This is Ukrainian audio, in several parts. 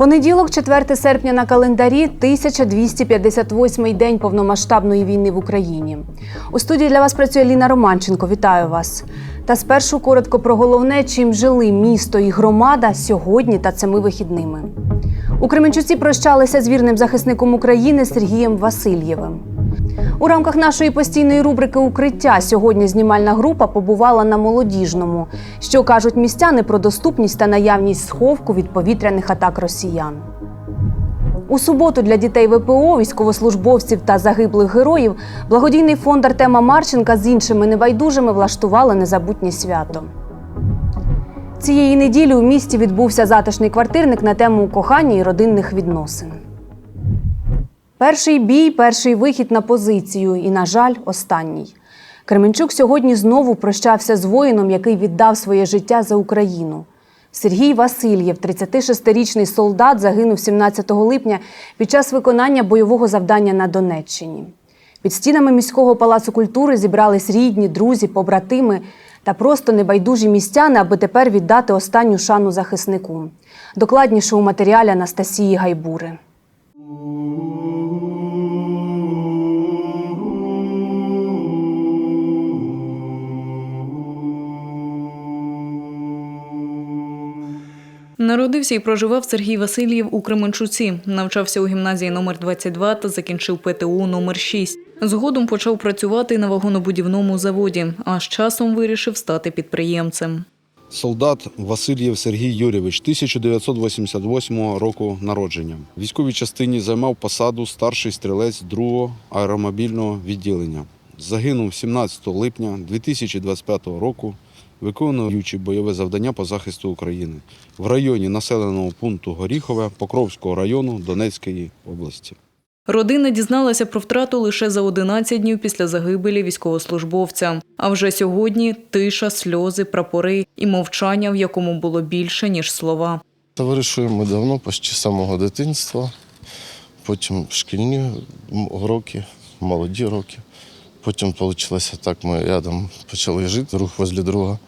Понеділок, 4 серпня на календарі, 1258-й день повномасштабної війни в Україні. У студії для вас працює Ліна Романченко. Вітаю вас. Та спершу коротко про головне, чим жили місто і громада сьогодні та цими вихідними. У Кременчуці прощалися з вірним захисником України Сергієм Васильєвим. У рамках нашої постійної рубрики Укриття сьогодні знімальна група побувала на молодіжному. Що кажуть містяни про доступність та наявність сховку від повітряних атак росіян. У суботу для дітей ВПО, військовослужбовців та загиблих героїв благодійний фонд Артема Марченка з іншими небайдужими влаштували незабутнє свято. Цієї неділі у місті відбувся затишний квартирник на тему кохання і родинних відносин. Перший бій, перший вихід на позицію і, на жаль, останній. Кременчук сьогодні знову прощався з воїном, який віддав своє життя за Україну. Сергій Васильєв, 36-річний солдат, загинув 17 липня під час виконання бойового завдання на Донеччині. Під стінами міського палацу культури зібрались рідні, друзі, побратими та просто небайдужі містяни, аби тепер віддати останню шану захиснику. Докладніше у матеріалі Анастасії Гайбури. Народився і проживав Сергій Васильєв у Кременчуці. Навчався у гімназії номер 22 та закінчив ПТУ номер 6. Згодом почав працювати на вагонобудівному заводі, а з часом вирішив стати підприємцем. Солдат Васильєв Сергій Юрійович, 1988 року народження. В військовій частині займав посаду старший стрілець 2-го аеромобільного відділення. Загинув 17 липня 2025 року, виконуючи бойове завдання по захисту України в районі населеного пункту Горіхове Покровського району Донецької області. Родина дізналася про втрату лише за 11 днів після загибелі військовослужбовця. А вже сьогодні тиша, сльози, прапори і мовчання, в якому було більше ніж слова. Товаришуємо ми давно, почти з самого дитинства, потім шкільні роки, молоді роки. Потім вийшло так, ми рядом почали жити друг возле друга.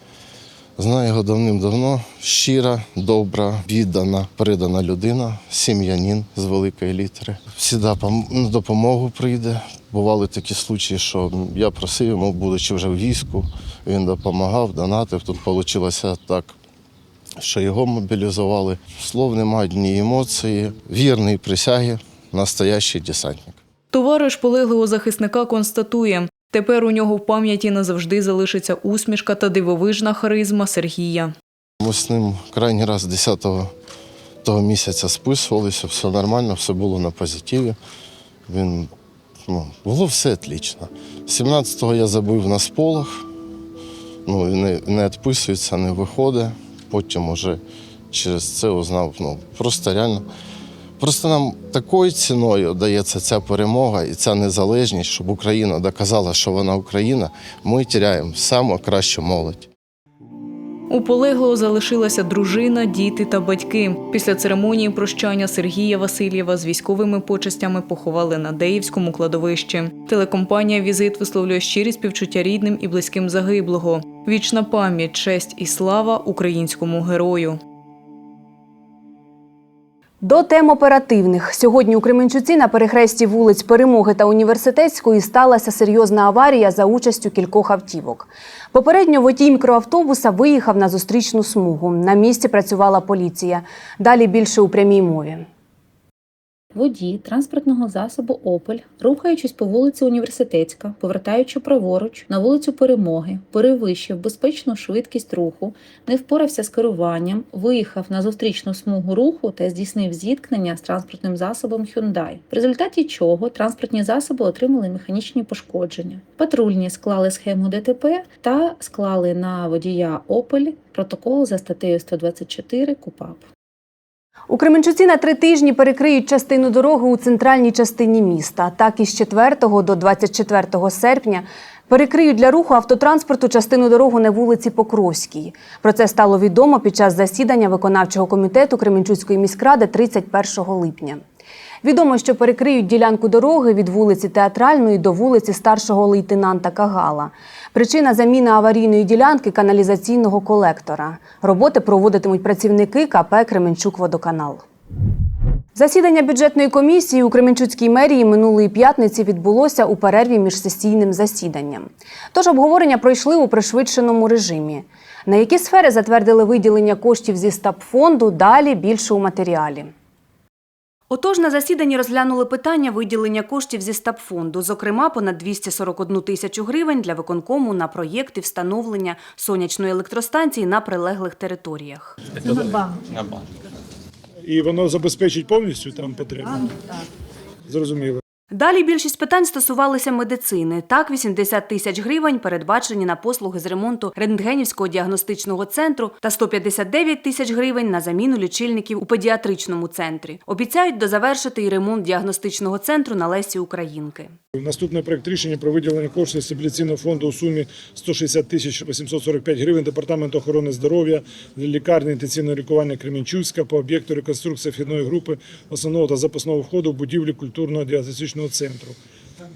Знаю його давним-давно. Щира, добра, віддана, передана людина, сім'янин з великої літери. Всіда на допомогу прийде. Бували такі случаї, що я просив йому, будучи вже в війську, він допомагав, донатив. Тут вийшло так, що його мобілізували. Слов немає, ні емоції. Вірний присяги, настоящий десантник. Товариш полеглого захисника констатує, тепер у нього в пам'яті назавжди залишиться усмішка та дивовижна харизма Сергія. Ми з ним крайній раз 10-го того місяця списувалися, все нормально, все було на позитиві. Він, ну, було все отлично. 17-го я забив на сполох, ну, не, не відписується, не виходить. Потім уже через це узнав. Ну, просто реально. Просто нам такою ціною дається ця перемога і ця незалежність, щоб Україна доказала, що вона Україна. Ми тіряємо саму кращу молодь. У полеглого залишилася дружина, діти та батьки. Після церемонії прощання Сергія Васильєва з військовими почестями поховали на Деївському кладовищі. Телекомпанія Візит висловлює щирі співчуття рідним і близьким загиблого. Вічна пам'ять, честь і слава українському герою. До тем оперативних сьогодні у Кременчуці на перехресті вулиць Перемоги та університетської сталася серйозна аварія за участю кількох автівок. Попередньо водій мікроавтобуса виїхав на зустрічну смугу. На місці працювала поліція. Далі більше у прямій мові. Водій транспортного засобу Опель, рухаючись по вулиці Університетська, повертаючи праворуч на вулицю Перемоги, перевищив безпечну швидкість руху, не впорався з керуванням, виїхав на зустрічну смугу руху та здійснив зіткнення з транспортним засобом Hyundai, в результаті чого транспортні засоби отримали механічні пошкодження. Патрульні склали схему ДТП та склали на водія Опель протокол за статтею 124 КУПАП. У Кременчуці на три тижні перекриють частину дороги у центральній частині міста. Так із 4 до 24 серпня перекриють для руху автотранспорту частину дороги на вулиці Покровській. Про це стало відомо під час засідання виконавчого комітету Кременчуцької міськради 31 липня. Відомо, що перекриють ділянку дороги від вулиці Театральної до вулиці старшого лейтенанта Кагала. Причина заміни аварійної ділянки каналізаційного колектора. Роботи проводитимуть працівники КП Кременчук-Водоканал. Засідання бюджетної комісії у Кременчуцькій мерії минулої п'ятниці відбулося у перерві між сесійним засіданням. Тож обговорення пройшли у пришвидшеному режимі. На які сфери затвердили виділення коштів зі стабфонду, далі більше у матеріалі. Отож, на засіданні розглянули питання виділення коштів зі стабфонду, зокрема, понад 241 тисячу гривень для виконкому на проєкти встановлення сонячної електростанції на прилеглих територіях. На банк І воно забезпечить повністю там потреби. Зрозуміло. Далі більшість питань стосувалися медицини. Так, 80 тисяч гривень передбачені на послуги з ремонту рентгенівського діагностичного центру та 159 тисяч гривень на заміну лічильників у педіатричному центрі. Обіцяють дозавершити і ремонт діагностичного центру на Лесі Українки. Наступний проект рішення про виділення коштів стабіляційного фонду у сумі 160 тисяч 845 гривень Департаменту охорони здоров'я для лікарні інтенсивного лікування Кремінчуцька по об'єкту реконструкції вхідної групи основного та запасного входу в будівлі культурного діагностичного центру.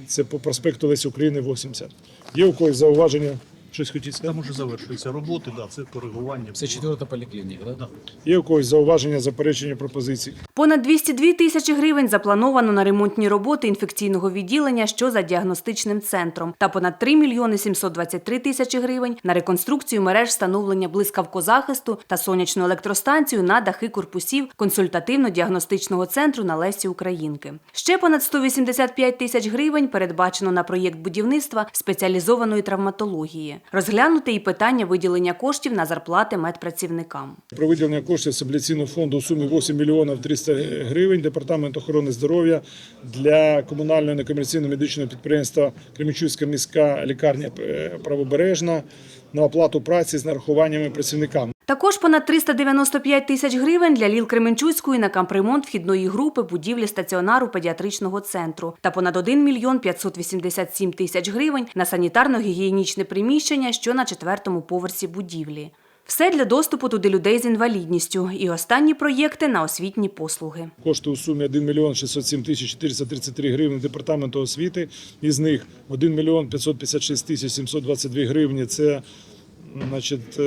Це по проспекту Лесі України 80. Є у когось зауваження? Щось хотіть сказати? Там уже завершуються роботи, да, це коригування. Це четверта поліклініка, да? Є у когось зауваження, заперечення, пропозиції? Понад 202 тисячі гривень заплановано на ремонтні роботи інфекційного відділення, що за діагностичним центром, та понад 3 мільйони 723 тисячі гривень на реконструкцію мереж встановлення блискавкозахисту та сонячну електростанцію на дахи корпусів консультативно-діагностичного центру на Лесі Українки. Ще понад 185 тисяч гривень передбачено на проєкт будівництва спеціалізованої травматології. Розглянути і питання виділення коштів на зарплати медпрацівникам. Про виділення коштів стабіляційного фонду у сумі 8 мільйонів 300 гривень Департамент охорони здоров'я для комунального некомерційного медичного підприємства Кременчуцька міська лікарня е, правобережна на оплату праці з нарахуваннями працівникам. Також понад 395 тисяч гривень для Ліл Кременчуцької на капремонт вхідної групи будівлі стаціонару педіатричного центру та понад 1 мільйон 587 тисяч гривень на санітарно-гігієнічне приміщення, що на четвертому поверсі будівлі. Все для доступу туди людей з інвалідністю і останні проєкти на освітні послуги. Кошти у сумі 1 мільйон 607 тисяч 433 гривні Департаменту освіти. Із них 1 мільйон 556 тисяч 722 гривні – це значить, е,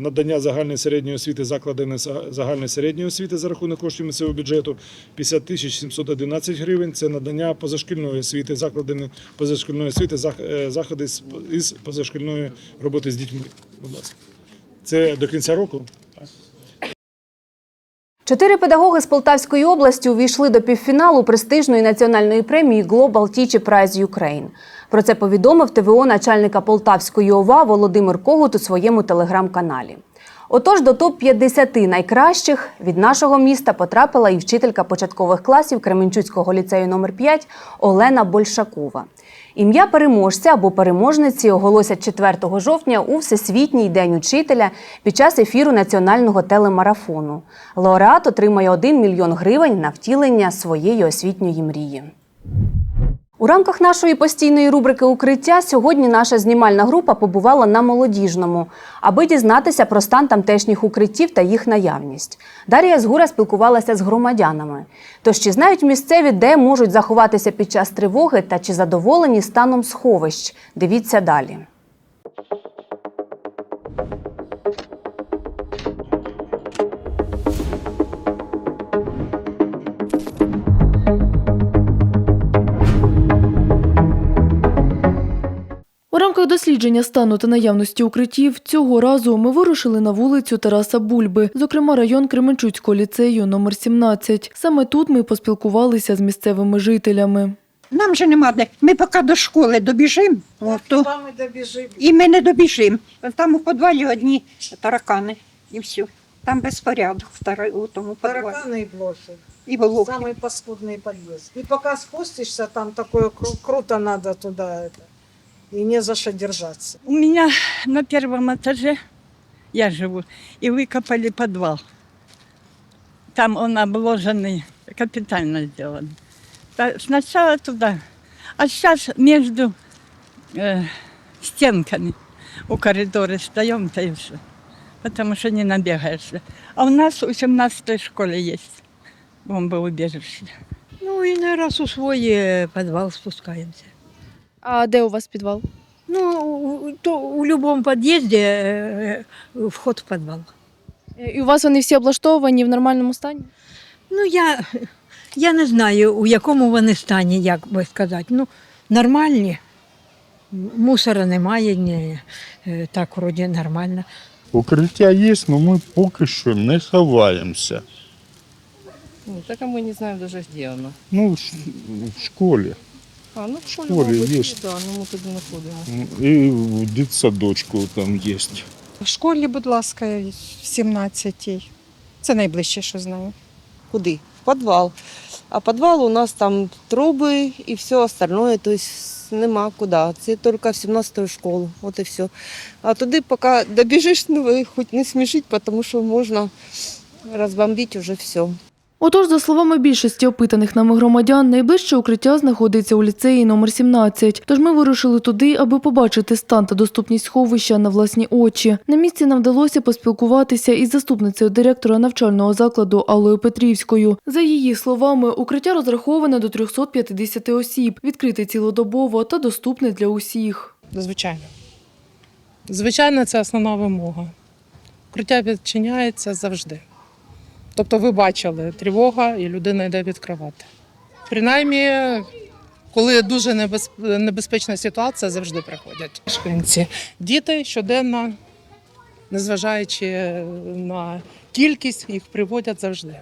надання загальної середньої освіти закладами за- загальної середньої освіти за рахунок коштів місцевого бюджету. 50 тисяч 711 гривень – це надання позашкільної освіти закладами позашкільної освіти, е, заходи із позашкільної роботи з дітьми. Будь ласка. Це до кінця року? Чотири педагоги з Полтавської області увійшли до півфіналу престижної національної премії Global Teacher Prize Ukraine. Про це повідомив ТВО начальника Полтавської ОВА Володимир Когут у своєму телеграм-каналі. Отож, до топ-50 найкращих від нашого міста потрапила і вчителька початкових класів Кременчуцького ліцею номер 5 Олена Большакова. Ім'я переможця або переможниці оголосять 4 жовтня у Всесвітній день учителя під час ефіру національного телемарафону. Лауреат отримає 1 мільйон гривень на втілення своєї освітньої мрії. У рамках нашої постійної рубрики Укриття сьогодні наша знімальна група побувала на молодіжному, аби дізнатися про стан тамтешніх укриттів та їх наявність. Дар'я Згура спілкувалася з громадянами. Тож чи знають місцеві, де можуть заховатися під час тривоги та чи задоволені станом сховищ? Дивіться далі. дослідження стану та наявності укриттів цього разу ми вирушили на вулицю Тараса Бульби, зокрема район Кременчуцького ліцею номер 17. Саме тут ми поспілкувалися з місцевими жителями. Нам же нема де. Ми поки до школи добіжимо, о, то... і ми не добіжимо. Там у підвалі одні таракани, і все. Там безпорядок в тара- у тому підвалі. Тараканы и блохи. І волок. Самый паскудный подъезд. И пока спустишься, там такое кру- круто надо туда это. И не за что держаться. У меня на первом этаже, я живу, и выкопали подвал. Там он обложенный, капитально сделан. Та- Сначала туда, а сейчас между э, стенками у коридора встаем-то и все. Потому что не набегаешься. А у нас у 17-й школе есть бомбоубежище. Ну і не раз у свій е, підвал спускаємося. А де у вас підвал? Ну, то у будь-якому під'їзді е, е, вход в підвал. І у вас вони всі облаштовані в нормальному стані? Ну, я, я не знаю, у якому вони стані, як би сказати. Ну, нормальні. Мусора немає, ні, е, так вроді нормально. Укриття є, але ми поки що не ховаємося. Ну, так а мы не знаем даже, где. Ну, в ш- в школі. А, ну в школе, школе может быть, есть. Да, но мы тут не находимо. І в дитсадочку там є. В школі, будь ласка, в 17-й. Це найближче, що знаю. Куди? В підвал. А підвал у нас там труби і все остальное, тобто нема куди. Це тільки в 17-ю школу, от і все. А туди, поки добіжиш, ну, хоч не смішіть, тому що можна розбомбити вже все. Отож, за словами більшості опитаних нами громадян, найближче укриття знаходиться у ліцеї номер 17. Тож ми вирушили туди, аби побачити стан та доступність сховища на власні очі. На місці нам вдалося поспілкуватися із заступницею директора навчального закладу Аллою Петрівською. За її словами, укриття розраховане до 350 осіб, відкрите цілодобово та доступне для усіх. Звичайно. Звичайно, це основна вимога. Укриття відчиняється завжди. Тобто ви бачили тривога і людина йде відкривати. Принаймні, коли дуже небез- небезпечна ситуація, завжди приходять мешканці. Діти щоденно, незважаючи на кількість, їх приводять завжди.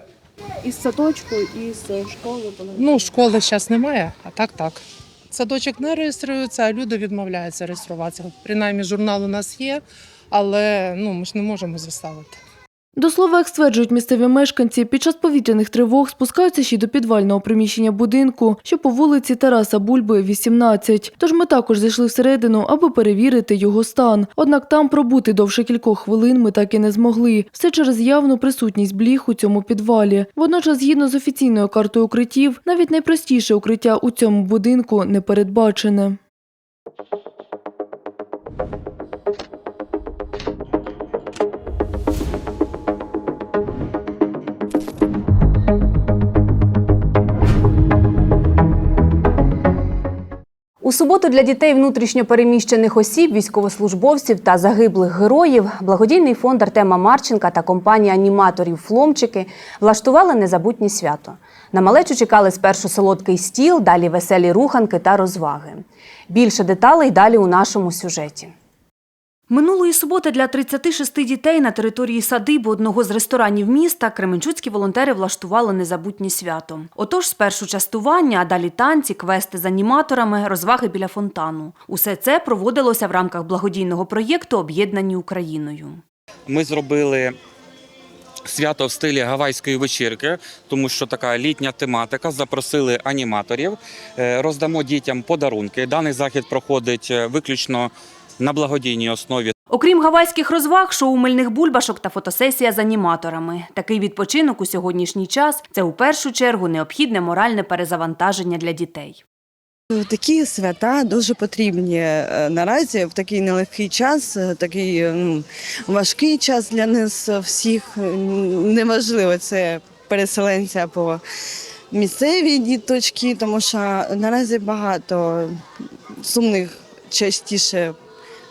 Із садочку, із школи Ну, школи зараз немає, а так так. Садочок не реєструється, а люди відмовляються реєструватися. Принаймні, журнал у нас є, але ну, ми ж не можемо заставити. До слова, як стверджують місцеві мешканці, під час повітряних тривог спускаються ще й до підвального приміщення будинку, що по вулиці Тараса Бульби, 18. Тож ми також зайшли всередину, аби перевірити його стан. Однак там пробути довше кількох хвилин ми так і не змогли. Все через явну присутність бліх у цьому підвалі. Водночас, згідно з офіційною картою укриттів, навіть найпростіше укриття у цьому будинку не передбачене. У суботу для дітей внутрішньопереміщених осіб, військовослужбовців та загиблих героїв благодійний фонд Артема Марченка та компанія аніматорів Фломчики влаштували незабутнє свято. На малечу чекали спершу солодкий стіл, далі веселі руханки та розваги. Більше деталей далі у нашому сюжеті. Минулої суботи для 36 дітей на території садиби одного з ресторанів міста кременчуцькі волонтери влаштували незабутнє свято. Отож, спершу частування, а далі танці, квести з аніматорами, розваги біля фонтану. Усе це проводилося в рамках благодійного проєкту Об'єднані Україною. Ми зробили свято в стилі гавайської вечірки, тому що така літня тематика. Запросили аніматорів, Е, роздамо дітям подарунки. Даний захід проходить е, виключно на благодійній основі. Окрім гавайських розваг, шоу мильних бульбашок та фотосесія з аніматорами. Такий відпочинок у сьогоднішній час це у першу чергу необхідне моральне перезавантаження для дітей. Такі свята дуже потрібні е, наразі в такий нелегкий час, е, такий ну, важкий час для нас всіх. Е, Неважливо, це переселенці або місцеві діточки, тому що наразі багато сумних частіше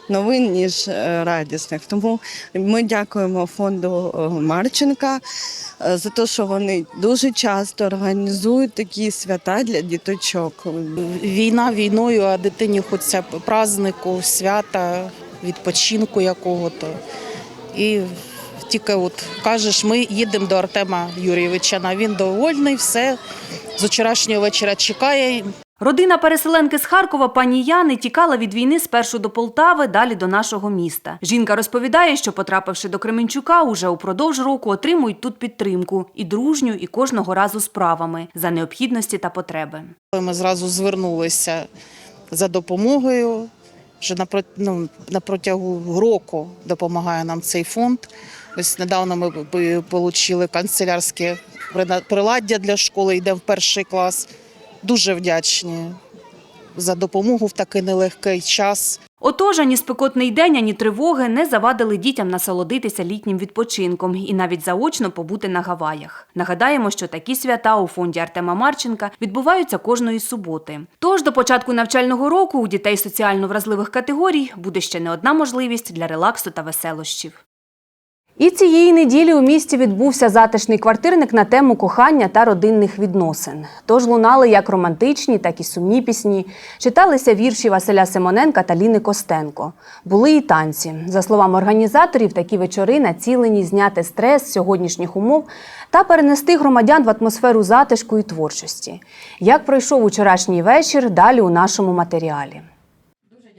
новин, ніж е, радісних. Тому ми дякуємо фонду е, Марченка е, за те, що вони дуже часто організують такі свята для діточок. Війна війною, а дитині хочеться празднику, свята, відпочинку якого-то. І тільки от кажеш, ми їдемо до Артема Юрійовича. а Він довольний, все з вчорашнього вечора чекає. Родина переселенки з Харкова пані Яни тікала від війни спершу до Полтави, далі до нашого міста. Жінка розповідає, що потрапивши до Кременчука, уже упродовж року отримують тут підтримку і дружню, і кожного разу справами за необхідності та потреби. Ми зразу звернулися за допомогою. Вже на, ну, протягу року допомагає нам цей фонд. Ось недавно ми отримали канцелярське приладдя для школи, йдемо в перший клас. Дуже вдячні за допомогу в такий нелегкий час. Отож, ані спекотний день, ані тривоги не завадили дітям насолодитися літнім відпочинком і навіть заочно побути на Гаваях. Нагадаємо, що такі свята у фонді Артема Марченка відбуваються кожної суботи. Тож до початку навчального року у дітей соціально вразливих категорій буде ще не одна можливість для релаксу та веселощів. І цієї неділі у місті відбувся затишний квартирник на тему кохання та родинних відносин. Тож лунали як романтичні, так і сумні пісні. Читалися вірші Василя Симоненка та Ліни Костенко. Були і танці. За словами організаторів, такі вечори націлені зняти стрес з сьогоднішніх умов та перенести громадян в атмосферу затишку і творчості. Як пройшов учорашній вечір, далі у нашому матеріалі.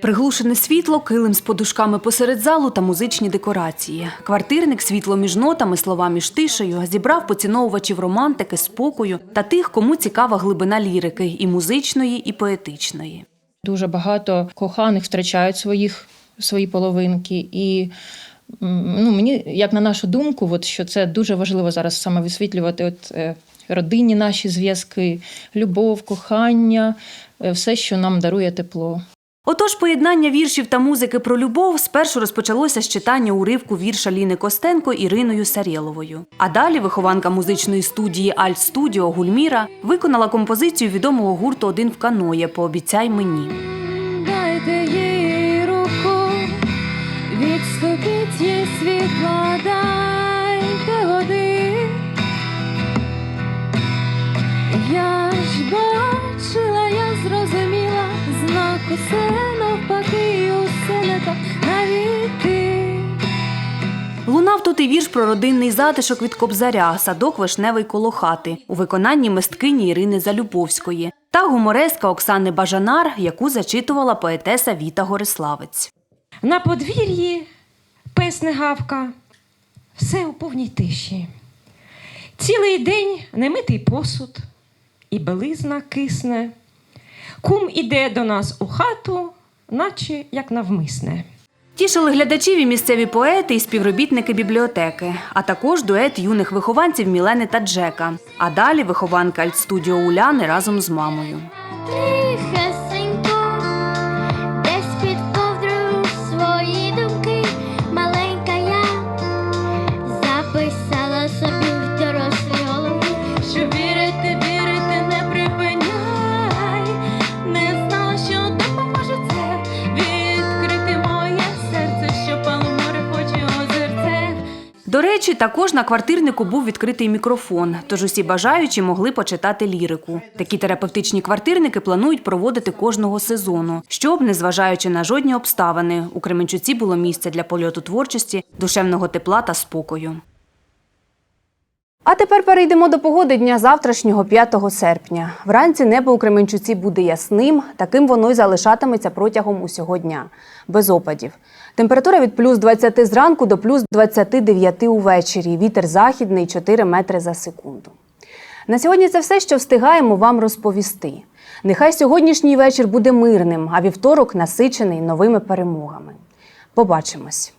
Приглушене світло, килим з подушками посеред залу та музичні декорації. Квартирник світло між нотами, слова між тишею зібрав поціновувачів романтики, спокою та тих, кому цікава глибина лірики і музичної, і поетичної. Дуже багато коханих втрачають своїх, свої половинки. І ну, мені, як на нашу думку, от, що це дуже важливо зараз саме висвітлювати от, е, родинні наші зв'язки, любов, кохання, е, все, що нам дарує тепло. Отож, поєднання віршів та музики про любов спершу розпочалося з читання уривку вірша Ліни Костенко Іриною Сарєловою. А далі вихованка музичної студії Альт Студіо Гульміра виконала композицію відомого гурту Один в каноє Пообіцяй мені. Усе навпаки, усе не так, навіть ти. Лунав тут і вірш про родинний затишок від Кобзаря, садок вишневий коло хати у виконанні мисткині Ірини Залюбовської та гумореска Оксани Бажанар, яку зачитувала поетеса Віта Гориславець. На подвір'ї пес не гавка, все у повній тиші. Цілий день немитий посуд, і белизна кисне. Кум іде до нас у хату, наче як навмисне. Тішили глядачів і місцеві поети і співробітники бібліотеки, а також дует юних вихованців Мілени та Джека. А далі вихованка Альтстудіо Уляни разом з мамою. Також на квартирнику був відкритий мікрофон, тож усі бажаючі могли почитати лірику. Такі терапевтичні квартирники планують проводити кожного сезону, щоб, незважаючи на жодні обставини, у Кременчуці було місце для польоту творчості, душевного тепла та спокою. А тепер перейдемо до погоди дня завтрашнього, 5 серпня. Вранці небо у Кременчуці буде ясним, таким воно й залишатиметься протягом усього дня, без опадів. Температура від плюс 20 зранку до плюс 29 увечері. Вітер західний 4 метри за секунду. На сьогодні це все, що встигаємо вам розповісти. Нехай сьогоднішній вечір буде мирним, а вівторок насичений новими перемогами. Побачимось!